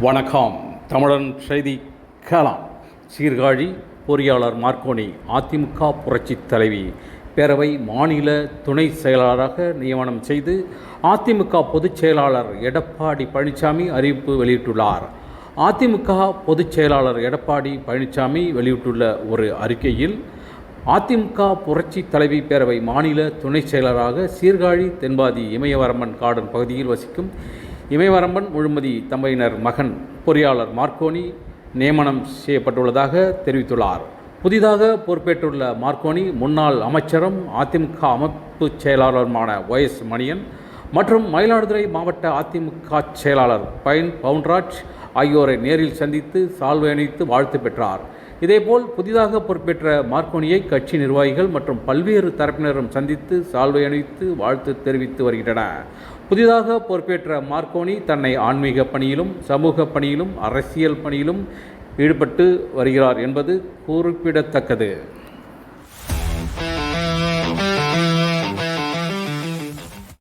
வணக்கம். தமிழன் செய்தி கலாம் சீர்காழி பொறியாளர் மார்க்கோனி அதிமுக புரட்சித் தலைவி பேரவை மாநில துணை செயலாளராக நியமனம் செய்து அதிமுக பொதுச் செயலாளர் எடப்பாடி பழனிசாமி அறிவிப்பு வெளியிட்டுள்ளார். அதிமுக பொதுச் செயலாளர் எடப்பாடி பழனிசாமி வெளியிட்டுள்ள ஒரு அறிக்கையில் அதிமுக புரட்சி தலைவி பேரவை மாநில துணை செயலராக சீர்காழி தென்பாதி இமயவரமன் கார்டன் பகுதியில் வசிக்கும் இமயவரம்பன் முழுமதி தம்பையினர் மகன் பொறியாளர் மார்க்கோனி நியமனம் செய்யப்பட்டுள்ளதாக தெரிவித்துள்ளார் புதிதாக பொறுப்பேற்றுள்ள மார்க்கோனி முன்னாள் அமைச்சரும் அதிமுக அமைப்பு செயலாளருமான ஒய்.எஸ். மணியன் மற்றும் மயிலாடுதுறை மாவட்ட அதிமுக செயலாளர் பயன் பவுன்ராஜ் ஆகியோரை நேரில் சந்தித்து சால்வை அணிவித்து வாழ்த்து பெற்றார் இதேபோல் புதிதாக பொறுப்பேற்ற மார்க்கோனியை கட்சி நிர்வாகிகள் மற்றும் பல்வேறு தரப்பினரும் சந்தித்து சால்வை அணிவித்து வாழ்த்து தெரிவித்து வருகின்றனர் புதிதாக பொறுப்பேற்ற மார்க்கோனி தன்னை ஆன்மீக பணியிலும் சமூக பணியிலும் அரசியல் பணியிலும் ஈடுபட்டு வருகிறார் என்பது குறிப்பிடத்தக்கது.